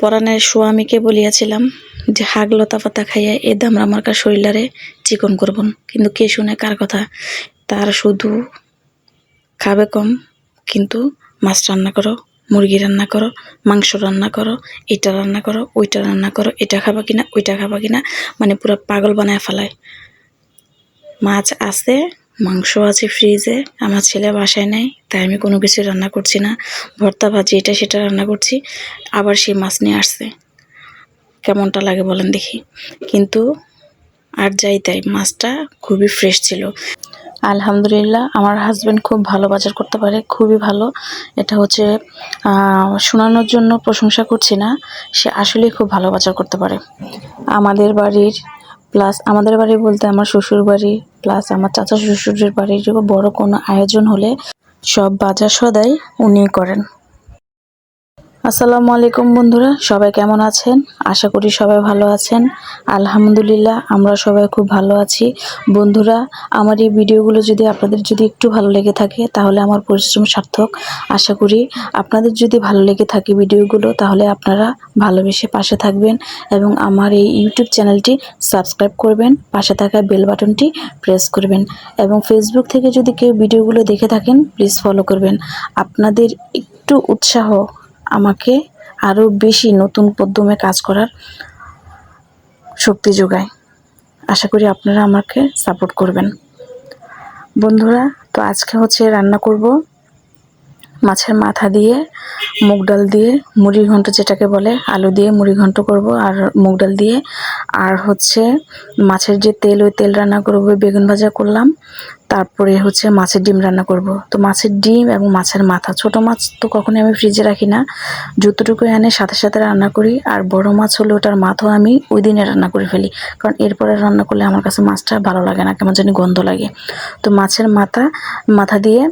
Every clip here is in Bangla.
পরাণের স্বামীকে বলিয়াছিলাম যে, হাগ লতা পাতা খাইয়া এ দামরা মার্কা শরীলারে চিকন করবন। কিন্তু কে শুনে কার কথা? তার শুধু খাবে কম, কিন্তু মাছ রান্না করো, মুরগি রান্না করো, মাংস রান্না করো, এটা রান্না করো, ওইটা রান্না করো, এটা খাবা কিনা, ওইটা খাবা কিনা মানে পুরো পাগল বানায় ফেলায়। মাছ আছে মাংস আছে ফ্রিজে, আমার ছেলে বাসায় নেই, তাই আমি কোনো কিছু রান্না করছি না। ভর্তা ভাজি, এটা সেটা রান্না করছি, আবার সেই মাছ নিয়ে আসছে। কেমনটা লাগে বলেন দেখি। কিন্তু আর যাই তাই, মাছটা খুবই ফ্রেশ ছিল। আলহামদুলিল্লাহ, আমার হাজব্যান্ড খুব ভালো বাজার করতে পারে, খুবই ভালো। এটা হচ্ছে শোনানোর জন্য প্রশংসা করছি না, সে আসলেই খুব ভালো বাজার করতে পারে। আমাদের বাড়ির প্লাস আমাদের বাড়ি বলতে আমার শ্বশুর বাড়ি, প্লাস আমার চাচা শ্বশুরের বাড়ির বড় কোনো আয়োজন হলে সব বাজার সদাই উনি করেন। আসসালামু আলাইকুম বন্ধুরা, সবাই কেমন আছেন? আশা করি সবাই ভালো আছেন। আলহামদুলিল্লাহ, আমরা সবাই খুব ভালো আছি। বন্ধুরা, আমার এই ভিডিওগুলো যদি আপনাদের যদি একটু ভালো লেগে থাকে, তাহলে আমার পরিশ্রম সার্থক। আশা করি আপনাদের যদি ভালো লেগে থাকে ভিডিওগুলো, তাহলে আপনারা ভালোবেসে পাশে থাকবেন এবং আমার এই ইউটিউব চ্যানেলটি সাবস্ক্রাইব করবেন, পাশে থাকা বেল বাটনটি প্রেস করবেন এবং ফেসবুক থেকে যদি কেউ ভিডিওগুলো দেখে থাকেন, প্লিজ ফলো করবেন। আপনাদের একটু উৎসাহ আমাকে আরও বেশি নতুন উদ্যমে কাজ করার শক্তি যোগায়। আশা করি আপনারা আমাকে সাপোর্ট করবেন। বন্ধুরা, তো আজকে হচ্ছে রান্না করব। মাছের মাথা দিয়ে, মুগ ডাল দিয়ে মুড়ি ঘন্ট যেটাকে বলে, আলু দিয়ে মুড়ি ঘন্ট করব, আর মুগ ডাল দিয়ে। আর হচ্ছে মাছের যে তেল, ওই তেল রান্না করব বেগুন ভাজা করলাম। তারপরে হচ্ছে মাছের ডিম রান্না করব। তো মাছের ডিম এবং মাছের মাথা, ছোট মাছ তো কখনোই আমি ফ্রিজে রাখি না। যতটুকু এনে সাথে সাথে রান্না করি, আর বড় মাছ হলে ওটার মাথাও আমি ওই দিনে রান্না করে ফেলি। কারণ এরপরে রান্না করলে আমার কাছে মাছটা ভালো লাগে না, কেমন জানি গন্ধ লাগে। তো মাছের মাথা মাথা দিয়ে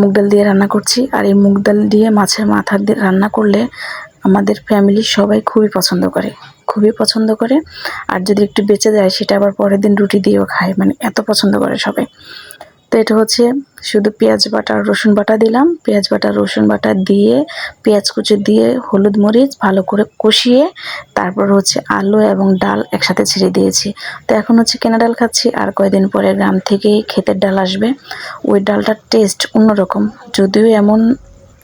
মুগ ডাল দিয়ে রান্না করছি, আর এই মুগ ডাল দিয়ে মাছের মাথা দিয়ে রান্না করলে আমাদের ফ্যামিলির সবাই খুবই পছন্দ করে, খুবই পছন্দ করে। আর যদি একটু বেঁচে যায়, সেটা আবার পরের দিন রুটি দিয়েও খায় মানে এত পছন্দ করে সবাই। তো এটা হচ্ছে শুধু পেঁয়াজ বাটা রসুন বাটা দিলাম। পেঁয়াজ বাটা, রসুন বাটা দিয়ে, পেঁয়াজ কুচি দিয়ে, হলুদ মরিচ ভালো করে কষিয়ে তারপর হচ্ছে আলু এবং ডাল একসাথে ছেড়ে দিয়েছি। তো এখন হচ্ছে কেনা ডাল খাচ্ছি, আর কয়দিন পরে গ্রাম থেকেই ক্ষেতের ডাল আসবে। ওই ডালটার টেস্ট অন্যরকম, যদিও এমন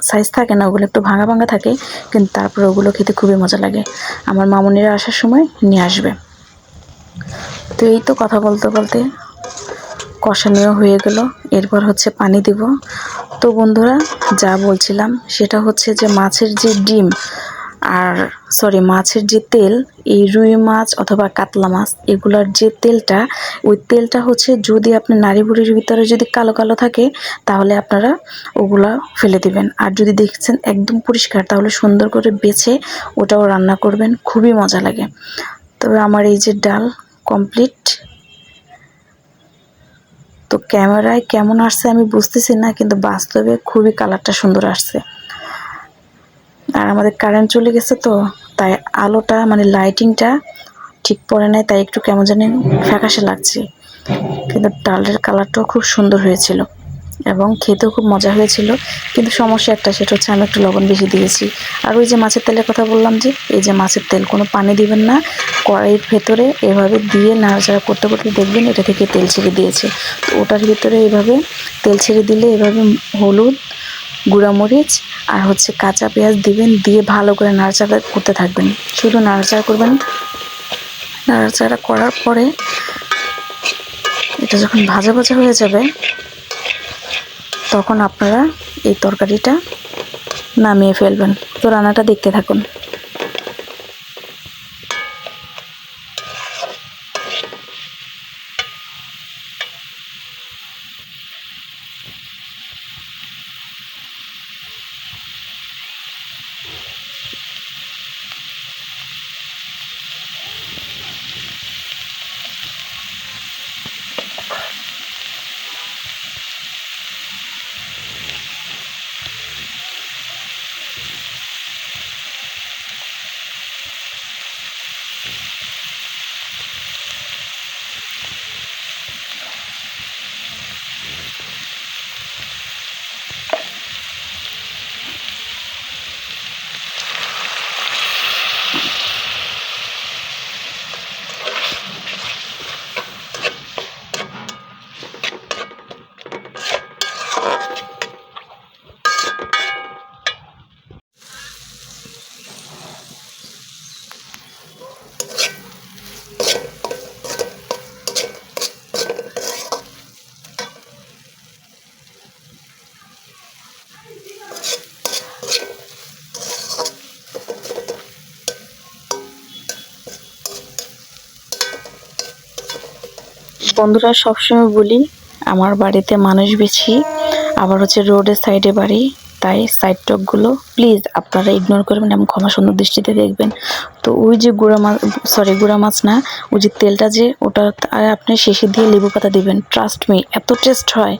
সাইজ থাকে না, ওগুলো একটু ভাঙা ভাঙা থাকে, কিন্তু তারপরে ওগুলো খেতে খুবই মজা লাগে। আমার মামুনিরা আসার সময় নিয়ে আসবে। তো এই তো কথা বলতে বলতে কষানিও হয়ে গেল। এরপর হচ্ছে পানি দিব। তো বন্ধুরা, যা বলছিলাম, সেটা হচ্ছে যে মাছের যে ডিম আর সরি মাছের যে তেল, এই রুই মাছ অথবা কাতলা মাছ, এগুলার যে তেলটা, ওই তেলটা হচ্ছে যদি আপনার নারী বুড়ির ভিতরে যদি কালো কালো থাকে, তাহলে আপনারা ওগুলা ফেলে দিবেন। আর যদি দেখছেন একদম পরিষ্কার, তাহলে সুন্দর করে বেছে ওটাও রান্না করবেন। খুবই মজা লাগে। তবে আমার এই যে ডাল কমপ্লিট তো ক্যামেরায় কেমন আসছে আমি বুঝতেছি না, কিন্তু বাস্তবে খুবই কালারটা সুন্দর আসছে। আর আমাদের কারেন্ট চলে গেছে তো, তাই আলোটা মানে লাইটিংটা ঠিক পড়ে নাই, তাই একটু কেমন জানি ফ্যাকাশে লাগছে। কিন্তু ডালের কালারটাও খুব সুন্দর হয়েছিল। এবং খেতেও খুব মজা হয়েছিল। কিন্তু সমস্যা একটা, সেটা হচ্ছে আমি একটু লবণ বেশি দিয়েছি। আর ওই যে মাছের তেলের কথা বললাম যে, এই যে মাছের তেল, কোনো পানি দিবেন না। কড়াইয়ের ভেতরে এভাবে দিয়ে নাড়াচাড়া করতে করতে দেখবেন এটা থেকে তেল ছেড়ে দিয়েছে। তো ওটার ভিতরে এভাবে তেল ছেড়ে দিলে এভাবে হলুদ, গুঁড়ামরিচ আর হচ্ছে কাঁচা পেঁয়াজ দিবেন, দিয়ে ভালো করে নাড়াচাড়া করতে থাকবেন। শুধু নাড়াচাড়া করবেন নাড়াচাড়া করার পরে এটা যখন ভাজা ভাজা হয়ে যাবে তখন আপনারা এই তরকারিটা নামিয়ে ফেলবেন। তো রান্নাটা দেখতে থাকুন। বন্ধুরা সবসময় বলি আমার বাড়িতে মানুষ বেশি। আবার হচ্ছে রোডের সাইডে বাড়ি, তাই সাইড টকগুলো প্লিজ আপনারা ইগনোর করবেন এবং ক্ষমা সুন্দর দৃষ্টিতে দেখবেন। তো ওই যে গুঁড়া মাছ সরি গুঁড়া মাছ না, ওই যে তেলটা যে ওটা আর আপনি শেষে দিয়ে লেবু পাতা দিবেন। ট্রাস্ট মি এত টেস্ট হয়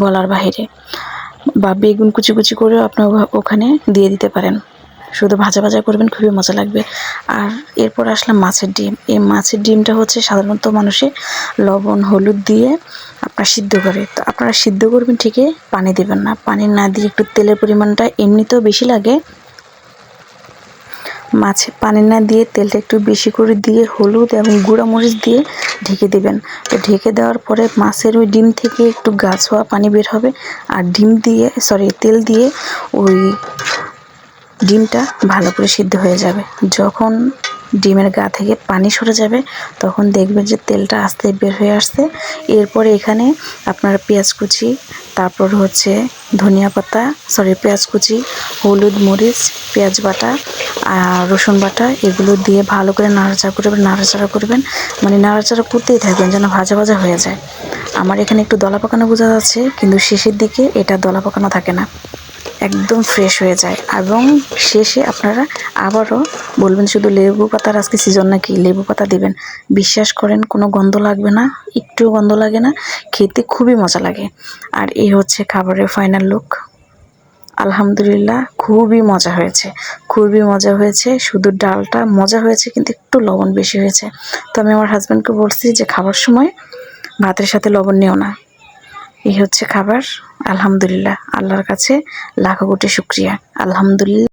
বলার বাহিরে। বা বেগুন কুচি কুচি করেও আপনি ওখানে দিয়ে দিতে পারেন। শুধু ভাজা ভাজা করবেন, খুবই মজা লাগবে। আর এরপর আসলাম মাছের ডিম। এই মাছের ডিমটা হচ্ছে সাধারণত মানুষে লবণ, হলুদ দিয়ে আপনার সিদ্ধ করে। তো আপনারা সিদ্ধ করবেন ঠিকই, পানি দেবেন না। পানি না দিয়ে একটু তেলের পরিমাণটা এমনিতেও বেশি লাগে। মাছে পানি না দিয়ে তেলটা একটু বেশি করে দিয়ে হলুদ এবং গুঁড়া মরিচ দিয়ে ঢেকে দেবেন। তো ঢেকে দেওয়ার পরে মাছের ওই ডিম থেকে একটু গাছ হওয়া পানি বের হবে। আর ডিম দিয়ে সরি তেল দিয়ে ওই ডিমটা ভালো করে সিদ্ধ হয়ে যাবে। যখন ডিমের গা থেকে পানি সরে যাবে, তখন দেখবেন যে তেলটা আস্তে বের হয়ে আসছে। এরপরে এখানে আপনারা পেঁয়াজ কুচি, তারপর হচ্ছে ধনিয়া পাতা সরি পেঁয়াজ কুচি, হলুদ মরিচ, পেঁয়াজ বাটা আর রসুন বাটা, এগুলো দিয়ে ভালো করে নাড়াচাড়া করবেন নাড়াচাড়া করবেন। মানে নাড়াচাড়া করতেই থাকবেন যেন ভাজা ভাজা হয়ে যায়। আমার এখানে একটু দলা পাকানো বোঝা যাচ্ছে, কিন্তু শেষের দিকে এটা দলা পাকানো থাকে না। একদম ফ্রেশ হয়ে যায় এবং শেষে আপনারা আবারও বলবেন শুধু লেবু পাতার আজকে সিজন নাকি লেবু পাতা দিবেন। বিশ্বাস করেন, কোনো গন্ধ লাগবে না, একটুও গন্ধ লাগে না, খেতে খুবই মজা লাগে। আর এই হচ্ছে খাবারের ফাইনাল লুক আলহামদুলিল্লাহ খুবই মজা হয়েছে, খুবই মজা হয়েছে। শুধু ডালটা মজা হয়েছে, কিন্তু একটু লবণ বেশি হয়েছে। তো আমি আমার হাজব্যান্ডকে বলছি যে, খাবার সময় ভাতের সাথে লবণ নিও না। এই হচ্ছে খাবার। আলহামদুলিল্লাহ আল্লাহর কাছে লাখো কোটি শুক্রিয়া। আলহামদুলিল্লাহ।